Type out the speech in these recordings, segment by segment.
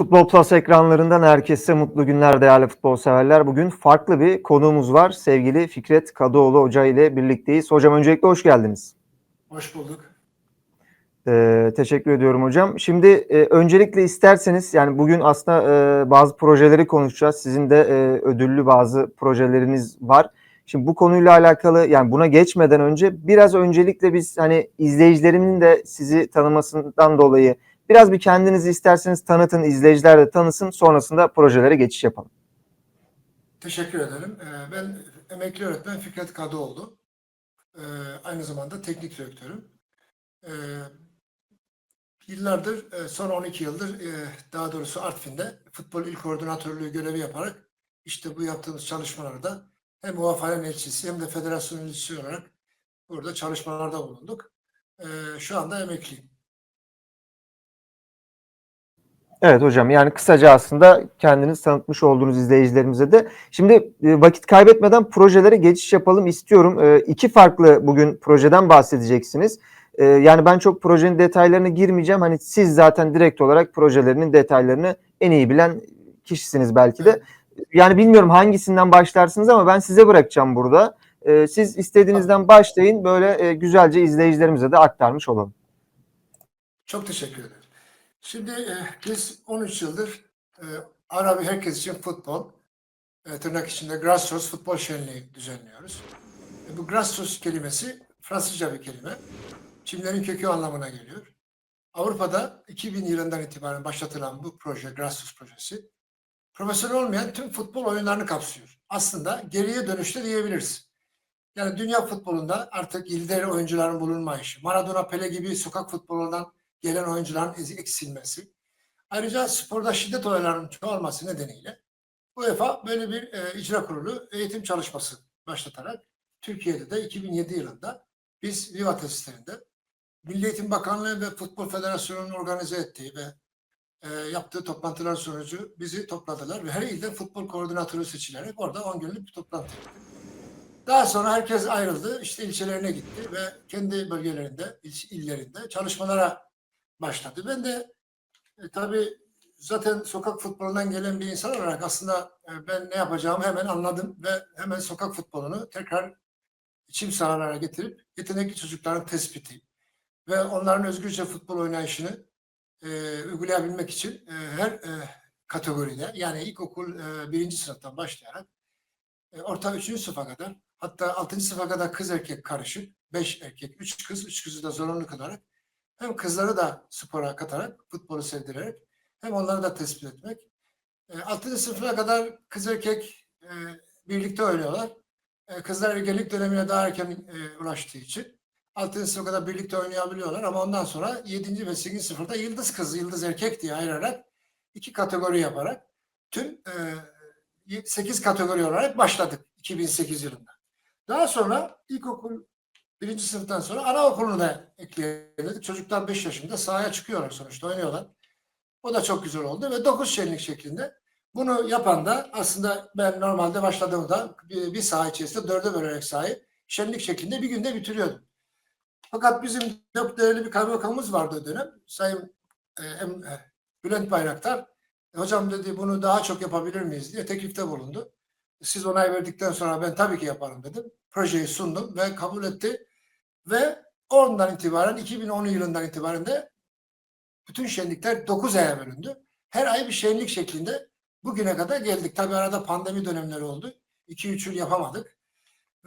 Futbol Plus ekranlarından herkese mutlu günler değerli futbol severler. Bugün farklı bir konuğumuz var. Sevgili Fikret Kadıoğlu Hoca ile birlikteyiz. Hocam öncelikle hoş geldiniz. Hoş bulduk. Ee, teşekkür ediyorum hocam. Şimdi e, öncelikle isterseniz yani bugün aslında e, bazı projeleri konuşacağız. Sizin de e, ödüllü bazı projeleriniz var. Şimdi bu konuyla alakalı yani buna geçmeden önce biraz öncelikle biz hani izleyicilerimin de sizi tanımasından dolayı biraz bir kendinizi isterseniz tanıtın, izleyiciler de tanısın. Sonrasında projelere geçiş yapalım. Teşekkür ederim. Ee, Ben emekli öğretmen Fikret Kadıoğlu. Ee, Aynı zamanda teknik direktörüm. Ee, Yıllardır, e, son 12 yıldır e, daha doğrusu Artvin'de futbol il koordinatörlüğü görevi yaparak işte bu yaptığımız çalışmalarda hem UEFA'nın elçisi hem de federasyon elçisi olarak burada çalışmalarda bulunduk. Şu anda emekliyim. Evet hocam yani kısaca aslında kendiniz tanıtmış olduğunuz izleyicilerimize de. Şimdi e, vakit kaybetmeden projelere geçiş yapalım istiyorum. E, iki farklı bugün projeden bahsedeceksiniz. E, yani ben çok projenin detaylarına girmeyeceğim. Hani siz zaten direkt olarak projelerinin detaylarını en iyi bilen kişisiniz belki de. Yani bilmiyorum hangisinden başlarsınız ama ben size bırakacağım burada. Siz istediğinizden başlayın böyle güzelce izleyicilerimize de aktarmış olalım. Çok teşekkür ederim. Şimdi e, biz 13 yıldır e, Arabi herkes için futbol, e, tırnak içinde grassroots futbol şenliği düzenliyoruz. E, bu grassroots kelimesi Fransızca bir kelime. Çimlerin kökü anlamına geliyor. Avrupa'da 2000 yılından itibaren başlatılan bu proje, grassroots projesi, profesyonel olmayan tüm futbol oyunlarını kapsıyor. Aslında geriye dönüşte diyebiliriz. Yani dünya futbolunda artık lider oyuncuların bulunmayışı, Maradona, Pele gibi sokak futbolundan gelen oyuncuların eksilmesi. Ayrıca sporda şiddet olaylarının çoğalması nedeniyle UEFA böyle bir e, icra kurulu eğitim çalışması başlatarak Türkiye'de de 2007 yılında biz Viva tesislerinde Milli Eğitim Bakanlığı ve Futbol Federasyonu'nun organize ettiği ve e, yaptığı toplantılar sonucu bizi topladılar ve her ilde futbol koordinatörü seçilerek orada 10 günlük bir toplantı yaptık. Daha sonra herkes ayrıldı, işte ilçelerine gitti ve kendi bölgelerinde, il- illerinde çalışmalara başladı. Ben de e, tabii zaten sokak futbolundan gelen bir insan olarak aslında e, ben ne yapacağımı hemen anladım ve hemen sokak futbolunu tekrar çim sahalara getirip yetenekli çocukların tespiti ve onların özgürce futbol oynayışını e, uygulayabilmek için e, her e, kategoride yani ilkokul e, birinci sınıftan başlayarak e, orta üçüncü sınıfa kadar hatta altıncı sınıfa kadar kız erkek karışık beş erkek üç kız üç kızı da zorunlu kılarak hem kızları da spora katarak, futbolu sevdirerek hem onları da tespit etmek. E, 6. sınıfına kadar kız erkek e, birlikte oynuyorlar. E, kızlar ergenlik dönemine daha erken e, ulaştığı için 6. sınıfa kadar birlikte oynayabiliyorlar ama ondan sonra 7. ve 8. sınıfta yıldız kız, yıldız erkek diye ayırarak iki kategori yaparak tüm e, 8 kategori olarak başladık 2008 yılında. Daha sonra ilkokul birinci sınıftan sonra anaokulunu da ekleyebildik. Çocuklar 5 yaşında sahaya çıkıyorlar sonuçta oynuyorlar. O da çok güzel oldu ve 9 şenlik şeklinde. Bunu yapan da aslında ben normalde başladığımda bir, bir saha içerisinde dörde bölerek sahayı şenlik şeklinde bir günde bitiriyordum. Fakat bizim çok değerli bir kaymakamımız vardı o dönem. Sayın e, e, Bülent Bayraktar. "E, hocam dedi bunu daha çok yapabilir miyiz diye teklifte bulundu. Siz onay verdikten sonra ben tabii ki yaparım dedim. Projeyi sundum ve kabul etti. Ve ondan itibaren 2010 yılından itibaren de bütün şenlikler 9 aya bölündü. Her ay bir şenlik şeklinde bugüne kadar geldik. Tabii arada pandemi dönemleri oldu. 2-3 yıl yapamadık.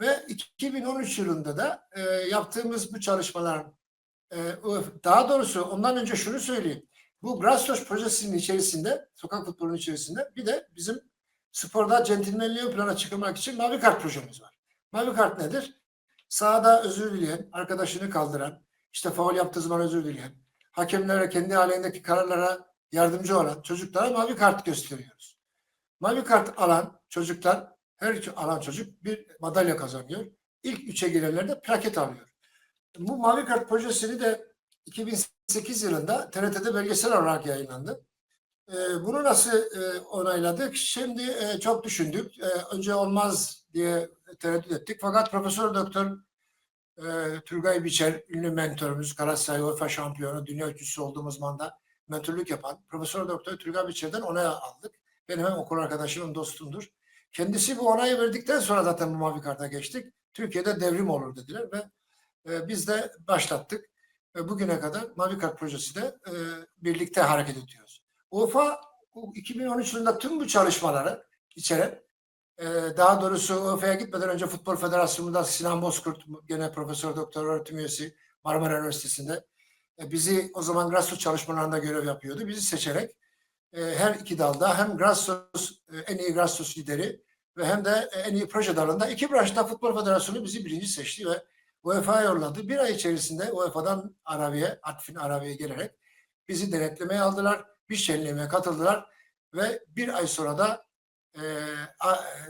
Ve 2013 yılında da e, yaptığımız bu çalışmaların e, daha doğrusu ondan önce şunu söyleyeyim. Bu Grassroots projesinin içerisinde, sokak futbolunun içerisinde bir de bizim sporda centilmenliği plana çıkarmak için Mavi Kart projemiz var. Mavi Kart nedir? Sahada özür dileyen, arkadaşını kaldıran, işte faul yaptığı zaman özür dileyen, hakemlere kendi halindeki kararlara yardımcı olan çocuklara mavi kart gösteriyoruz. Mavi kart alan çocuklar, her alan çocuk bir madalya kazanıyor. İlk üçe girenler de plaket alıyor. Bu mavi kart projesini de 2008 yılında TRT'de belgesel olarak yayınlandı. Ee, bunu nasıl e, onayladık? Şimdi e, çok düşündük. E, önce olmaz diye tereddüt ettik. Fakat Profesör Doktor Turgay Biçer, ünlü mentorumuz, Galatasaray UEFA şampiyonu, dünya üçüncüsü olduğumuz manda mentörlük yapan Profesör Doktor Turgay Biçer'den onay aldık. Benim hem okul arkadaşımın dostumdur. Kendisi bu onayı verdikten sonra zaten bu mavi karta geçtik. Türkiye'de devrim olur dediler ve biz de başlattık. Bugüne kadar Mavi Kart projesi de birlikte hareket ediyoruz. UEFA bu 2013 yılında tüm bu çalışmaları içeren e, daha doğrusu UEFA'ya gitmeden önce Futbol Federasyonu'nda Sinan Bozkurt gene Profesör Doktor öğretim üyesi Marmara Üniversitesi'nde e, bizi o zaman grassroots çalışmalarında görev yapıyordu. Bizi seçerek e, her iki dalda hem grassroots e, en iyi grassroots lideri ve hem de e, en iyi proje dalında iki branşta Futbol Federasyonu bizi birinci seçti ve UEFA'ya yolladı. Bir ay içerisinde UEFA'dan Arabiye, Atfin Arabiye gelerek bizi denetlemeye aldılar. Bir şenliğime katıldılar ve bir ay sonra da e,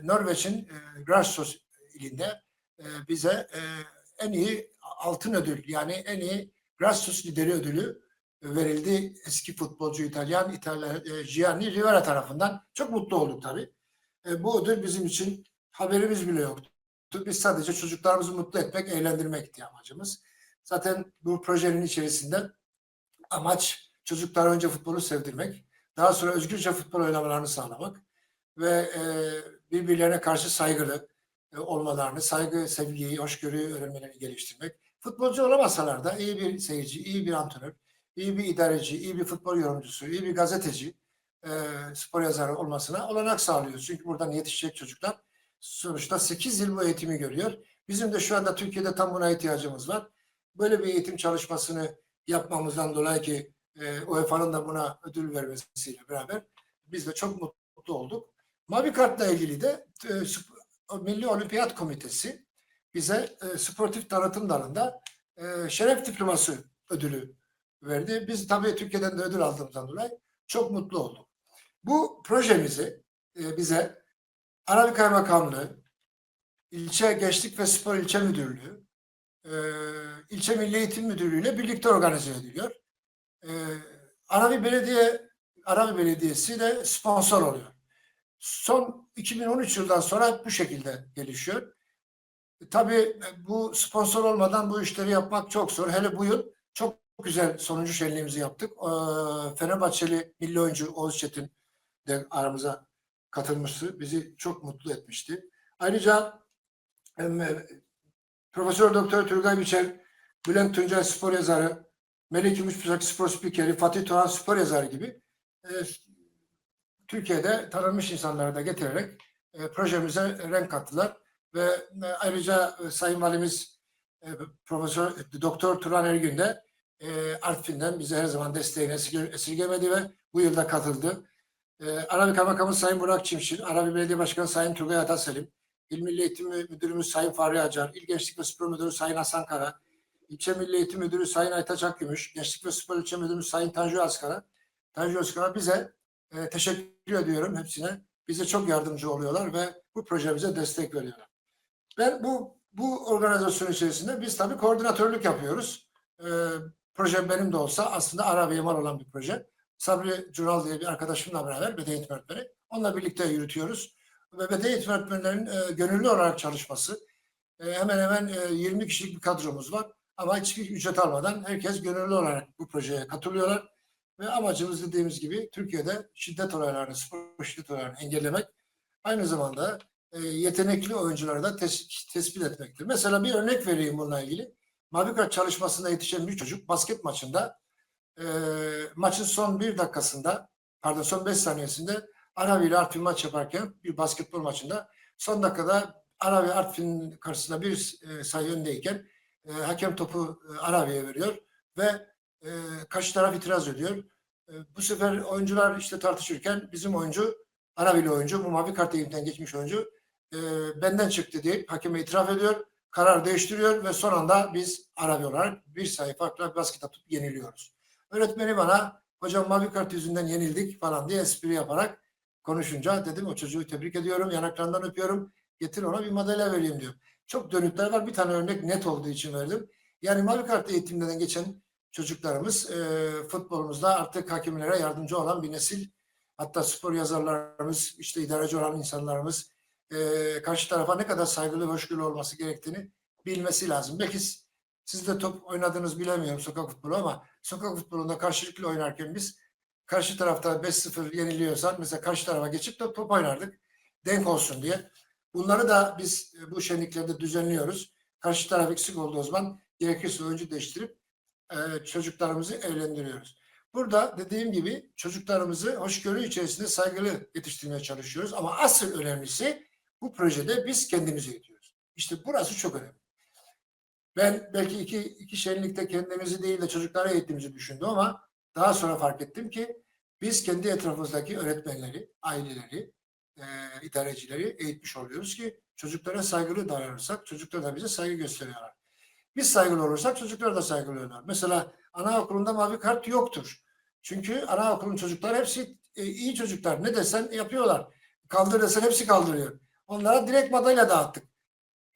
Norveç'in e, Grassroots ilinde e, bize e, en iyi altın ödül yani en iyi Grassroots lideri ödülü verildi eski futbolcu İtalyan İtalyan e, Gianni Rivera tarafından. Çok mutlu olduk tabii. E, bu ödül bizim için haberimiz bile yoktu. Biz sadece çocuklarımızı mutlu etmek, eğlendirmekti amacımız. Zaten bu projenin içerisinde amaç çocuklara önce futbolu sevdirmek, daha sonra özgürce futbol oynamalarını sağlamak ve e, birbirlerine karşı saygılı e, olmalarını, saygı, sevgiyi, hoşgörüyü öğrenmelerini geliştirmek. Futbolcu olamasalar da iyi bir seyirci, iyi bir antrenör, iyi bir idareci, iyi bir futbol yorumcusu, iyi bir gazeteci, e, spor yazarı olmasına olanak sağlıyoruz. Çünkü buradan yetişecek çocuklar sonuçta 8 yıl bu eğitimi görüyor. Bizim de şu anda Türkiye'de tam buna ihtiyacımız var. Böyle bir eğitim çalışmasını yapmamızdan dolayı ki e, UEFA'nın da buna ödül vermesiyle beraber biz de çok mutlu olduk. Mavi Kart'la ilgili de e, Milli Olimpiyat Komitesi bize e, sportif tanıtım dalında e, şeref diploması ödülü verdi. Biz tabii Türkiye'den de ödül aldığımızdan dolayı çok mutlu olduk. Bu projemizi e, bize Arabi Kaymakamlığı, İlçe Gençlik ve Spor İlçe Müdürlüğü, e, İlçe Milli Eğitim Müdürlüğü ile birlikte organize ediliyor. E, Arabi Belediye Arabi Belediyesi de sponsor oluyor. Son 2013 yıldan sonra bu şekilde gelişiyor. E, Tabii bu sponsor olmadan bu işleri yapmak çok zor. Hele bu yıl çok güzel sonuncu şenliğimizi yaptık. Ee, Fenerbahçeli milli oyuncu Oğuz Çetin de aramıza katılmıştı. Bizi çok mutlu etmişti. Ayrıca e, Profesör Doktor Turgay Biçer, Bülent Tuncay spor yazarı, Melek Gümüşbüzak spor spikeri, Fatih Turan spor yazarı gibi e, Türkiye'de tanınmış insanları da getirerek e, projemize renk kattılar ve e, ayrıca e, Sayın Valimiz e, Profesör Doktor Turan Ergün de e, Artvin'den bize her zaman desteğini esirge- esirgemedi ve bu yılda katıldı. E, Arabi Kaymakamı Sayın Burak Çimşir, Arabi Belediye Başkanı Sayın Turgay Ataselim, İl Milli Eğitim Müdürümüz Sayın Fahri Acar, İl Gençlik ve Spor Müdürü Sayın Hasan Kara, İlçe Milli Eğitim Müdürü Sayın Aytaç Akgümüş, Gençlik ve Spor İlçe Müdürümüz Sayın Tanju Askara, Tanju Askara bize e, teşekkür ediyorum hepsine. Bize çok yardımcı oluyorlar ve bu projemize destek veriyorlar. Ben bu bu organizasyon içerisinde biz tabii koordinatörlük yapıyoruz. E, proje benim de olsa aslında ara ve imar olan bir proje. Sabri Cural diye bir arkadaşımla beraber beden eğitim öğretmeni. Onunla birlikte yürütüyoruz. Ve beden eğitim öğretmenlerinin e, gönüllü olarak çalışması. E, hemen hemen e, 20 kişilik bir kadromuz var. Ama hiçbir ücret almadan herkes gönüllü olarak bu projeye katılıyorlar. Ve amacımız dediğimiz gibi Türkiye'de şiddet olaylarını, spor şiddet olaylarını engellemek. Aynı zamanda e, yetenekli oyuncuları da tes- tespit etmektir. Mesela bir örnek vereyim bununla ilgili. Mavi kart çalışmasında yetişen bir çocuk basket maçında e, maçın son bir dakikasında pardon son beş saniyesinde Arabi ile Artvin maç yaparken bir basketbol maçında son dakikada Arabi Artvin karşısında bir e, sayı öndeyken e, hakem topu e, Arabi'ye veriyor ve e, karşı taraf itiraz ediyor. E, bu sefer oyuncular işte tartışırken bizim oyuncu Arabili oyuncu bu mavi kart eğitimden geçmiş oyuncu e, benden çıktı diye hakeme itiraf ediyor. Karar değiştiriyor ve son anda biz Arabi olarak bir sayı farkla basket atıp yeniliyoruz. Öğretmeni bana hocam mavi kart yüzünden yenildik falan diye espri yaparak konuşunca dedim o çocuğu tebrik ediyorum yanaklarından öpüyorum getir ona bir madalya vereyim diyor. Çok dönütler var bir tane örnek net olduğu için verdim. Yani mavi kart eğitimden geçen çocuklarımız e, futbolumuzda artık hakemlere yardımcı olan bir nesil. Hatta spor yazarlarımız, işte idareci olan insanlarımız e, karşı tarafa ne kadar saygılı ve hoşgörülü olması gerektiğini bilmesi lazım. Belki siz de top oynadınız bilemiyorum sokak futbolu ama sokak futbolunda karşılıklı oynarken biz karşı tarafta 5-0 yeniliyorsan mesela karşı tarafa geçip de top oynardık. Denk olsun diye. Bunları da biz e, bu şenliklerde düzenliyoruz. Karşı taraf eksik olduğu zaman gerekirse oyuncu değiştirip e, çocuklarımızı evlendiriyoruz. Burada dediğim gibi çocuklarımızı hoşgörü içerisinde saygılı yetiştirmeye çalışıyoruz. Ama asıl önemlisi bu projede biz kendimizi eğitiyoruz. İşte burası çok önemli. Ben belki iki, iki şenlikte kendimizi değil de çocuklara eğittiğimizi düşündüm ama daha sonra fark ettim ki biz kendi etrafımızdaki öğretmenleri, aileleri, e, idarecileri eğitmiş oluyoruz ki çocuklara saygılı davranırsak çocuklar da bize saygı gösteriyorlar. Biz saygılı olursak çocuklar da saygılı olurlar. Mesela anaokulunda mavi kart yoktur. Çünkü anaokulun çocuklar hepsi e, iyi çocuklar. Ne desen yapıyorlar. Kaldır desen hepsi kaldırıyor. Onlara direkt madalya dağıttık.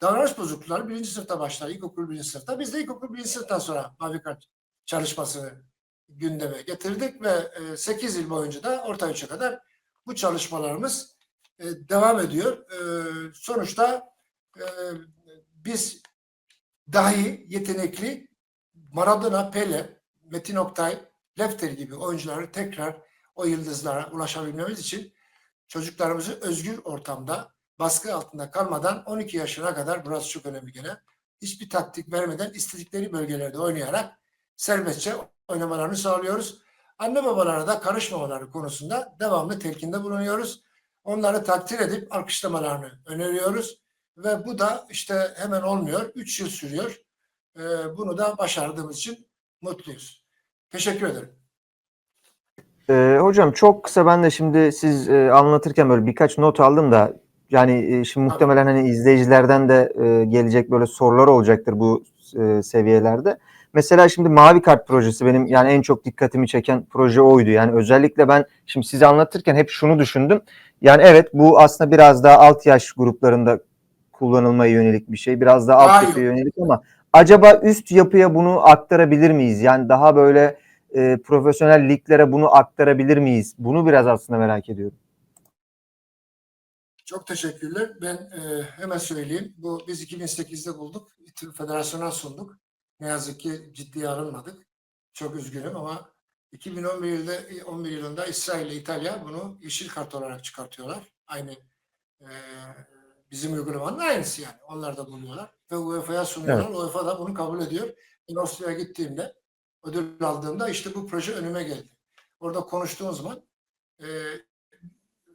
Davranış bozuklukları birinci sınıfta başlar. İlkokul birinci sınıfta. Biz de ilkokul birinci sınıftan sonra mavi kart çalışmasını gündeme getirdik ve 8 yıl boyunca da orta üçe kadar bu çalışmalarımız e, devam ediyor. E, sonuçta e, biz dahi yetenekli Maradona, Pele, Metin Oktay, Lefter gibi oyuncuları tekrar o yıldızlara ulaşabilmemiz için çocuklarımızı özgür ortamda baskı altında kalmadan 12 yaşına kadar burası çok önemli gene. Hiçbir taktik vermeden istedikleri bölgelerde oynayarak serbestçe oynamalarını sağlıyoruz. Anne babalara da karışmamaları konusunda devamlı telkinde bulunuyoruz. Onları takdir edip alkışlamalarını öneriyoruz. Ve bu da işte hemen olmuyor. Üç yıl sürüyor. Ee, bunu da başardığımız için mutluyuz. Teşekkür ederim. Ee, hocam çok kısa ben de şimdi siz e, anlatırken böyle birkaç not aldım da yani e, şimdi muhtemelen hani izleyicilerden de e, gelecek böyle sorular olacaktır bu e, seviyelerde. Mesela şimdi Mavi Kart projesi benim yani en çok dikkatimi çeken proje oydu. Yani özellikle ben şimdi size anlatırken hep şunu düşündüm. Yani evet bu aslında biraz daha alt yaş gruplarında kullanılmaya yönelik bir şey. Biraz daha alt yapıya yönelik ama acaba üst yapıya bunu aktarabilir miyiz? Yani daha böyle e, profesyonel liglere bunu aktarabilir miyiz? Bunu biraz aslında merak ediyorum. Çok teşekkürler. Ben e, hemen söyleyeyim. Bu biz 2008'de bulduk. Türk Federasyonu'na sunduk. Ne yazık ki ciddiye alınmadık. Çok üzgünüm ama 2011 yılında, 11 yılında İsrail ile İtalya bunu yeşil kart olarak çıkartıyorlar. Aynı e, bizim uygulamanın aynısı yani. Onlar da buluyorlar. Ve UEFA'ya sunuyorlar. UEFA da bunu kabul ediyor. Ben Avusturya'ya gittiğimde ödül aldığımda işte bu proje önüme geldi. Orada konuştuğum zaman e,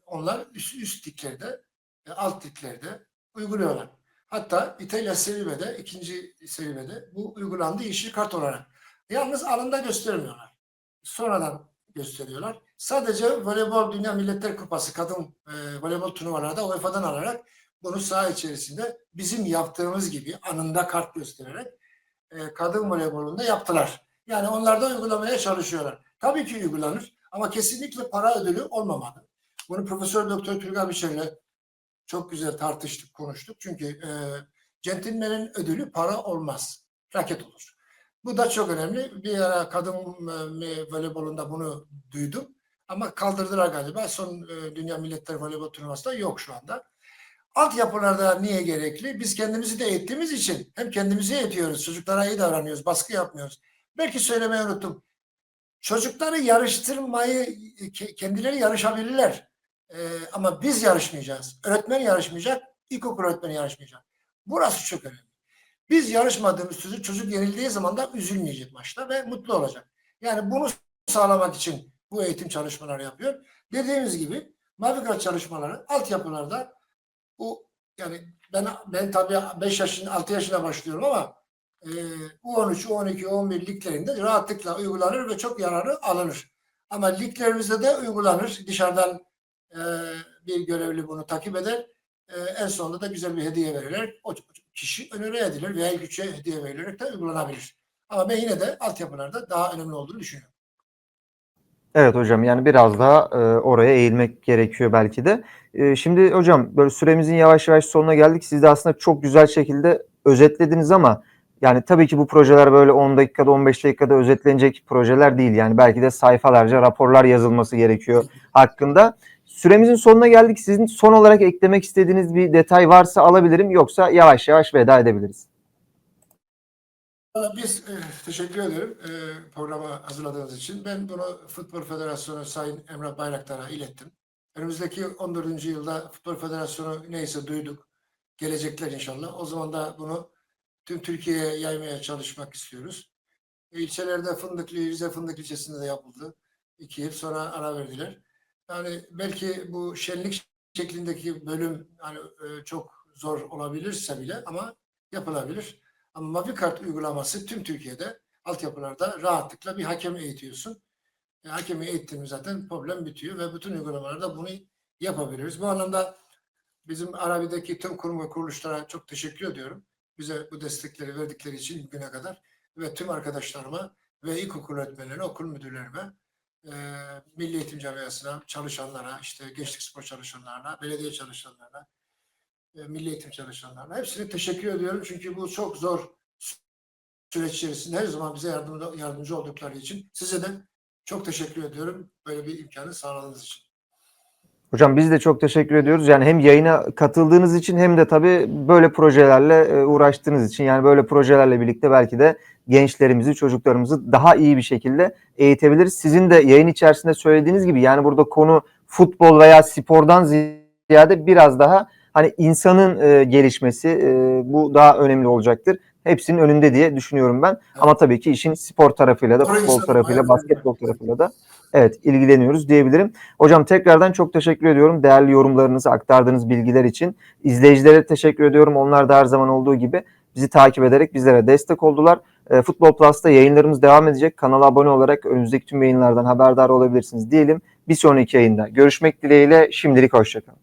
onlar üst, üst liglerde, e, alt liglerde uyguluyorlar. Hatta İtalya Serie ikinci Serie bu uygulandı yeşil kart olarak. Yalnız alında göstermiyorlar. Sonradan gösteriyorlar. Sadece Voleybol Dünya Milletler Kupası kadın e, voleybol turnuvalarda UEFA'dan alarak bunu saha içerisinde bizim yaptığımız gibi anında kart göstererek e, kadın voleybolunda yaptılar. Yani onlar da uygulamaya çalışıyorlar. Tabii ki uygulanır ama kesinlikle para ödülü olmamalı. Bunu Profesör Doktor Turgay Biçer'le çok güzel tartıştık, konuştuk. Çünkü e, centilmenin ödülü para olmaz. Raket olur. Bu da çok önemli. Bir ara kadın e, voleybolunda bunu duydum. Ama kaldırdılar galiba. Son e, Dünya Milletler Voleybol Turnuvası'nda yok şu anda. Altyapılarda niye gerekli? Biz kendimizi de eğittiğimiz için hem kendimizi eğitiyoruz, çocuklara iyi davranıyoruz, baskı yapmıyoruz. Belki söylemeyi unuttum. Çocukları yarıştırmayı, kendileri yarışabilirler. Ee, ama biz yarışmayacağız. Öğretmen yarışmayacak, ilkokul öğretmeni yarışmayacak. Burası çok önemli. Biz yarışmadığımız sürece çocuk yenildiği zaman da üzülmeyecek maçta ve mutlu olacak. Yani bunu sağlamak için bu eğitim çalışmaları yapıyor. Dediğimiz gibi mavi kart çalışmaları altyapılarda bu yani ben ben tabii 5 yaşında 6 yaşına başlıyorum ama e, U13, U12, U11 liglerinde rahatlıkla uygulanır ve çok yararı alınır. Ama liglerimizde de uygulanır. Dışarıdan e, bir görevli bunu takip eder. E, en sonunda da güzel bir hediye verirler. O kişi önere edilir veya güçe hediye verilerek de uygulanabilir. Ama ben yine de altyapılarda daha önemli olduğunu düşünüyorum. Evet hocam yani biraz daha e, oraya eğilmek gerekiyor belki de. E, şimdi hocam böyle süremizin yavaş yavaş sonuna geldik. Siz de aslında çok güzel şekilde özetlediniz ama yani tabii ki bu projeler böyle 10 dakikada 15 dakikada özetlenecek projeler değil. Yani belki de sayfalarca raporlar yazılması gerekiyor hakkında. Süremizin sonuna geldik. Sizin son olarak eklemek istediğiniz bir detay varsa alabilirim. Yoksa yavaş yavaş veda edebiliriz. Biz e, teşekkür ederim e, programı hazırladığınız için. Ben bunu Futbol Federasyonu Sayın Emrah Bayraktar'a ilettim. Önümüzdeki 14. yılda Futbol Federasyonu neyse duyduk. Gelecekler inşallah. O zaman da bunu tüm Türkiye'ye yaymaya çalışmak istiyoruz. E, İlçelerde Fındıklı, Rize Fındık ilçesinde de yapıldı. İki yıl sonra ara verdiler. Yani belki bu şenlik şeklindeki bölüm hani e, çok zor olabilirse bile ama yapılabilir. Ama Mavi Kart uygulaması tüm Türkiye'de altyapılarda rahatlıkla bir hakem eğitiyorsun. E, hakemi eğittin mi zaten problem bitiyor ve bütün uygulamalarda bunu yapabiliriz. Bu anlamda bizim Arabi'deki tüm kurum ve kuruluşlara çok teşekkür ediyorum. Bize bu destekleri verdikleri için bugüne kadar ve tüm arkadaşlarıma ve ilkokul öğretmenlerine, okul müdürlerime, e, Milli Eğitim Camiası'na, çalışanlara, işte gençlik spor çalışanlarına, belediye çalışanlarına, e, milli eğitim çalışanlarına hepsine teşekkür ediyorum. Çünkü bu çok zor süreç içerisinde her zaman bize yardımcı, yardımcı oldukları için size de çok teşekkür ediyorum böyle bir imkanı sağladığınız için. Hocam biz de çok teşekkür ediyoruz. Yani hem yayına katıldığınız için hem de tabii böyle projelerle e, uğraştığınız için. Yani böyle projelerle birlikte belki de gençlerimizi, çocuklarımızı daha iyi bir şekilde eğitebiliriz. Sizin de yayın içerisinde söylediğiniz gibi yani burada konu futbol veya spordan ziyade biraz daha hani insanın e, gelişmesi e, bu daha önemli olacaktır. Hepsinin önünde diye düşünüyorum ben. Ama tabii ki işin spor tarafıyla da, futbol tarafıyla, basketbol tarafıyla da evet ilgileniyoruz diyebilirim. Hocam tekrardan çok teşekkür ediyorum. Değerli yorumlarınızı, aktardığınız bilgiler için. İzleyicilere teşekkür ediyorum. Onlar da her zaman olduğu gibi bizi takip ederek bizlere destek oldular. E, Futbol Plus'ta yayınlarımız devam edecek. Kanala abone olarak önümüzdeki tüm yayınlardan haberdar olabilirsiniz diyelim. Bir sonraki yayında görüşmek dileğiyle şimdilik hoşçakalın.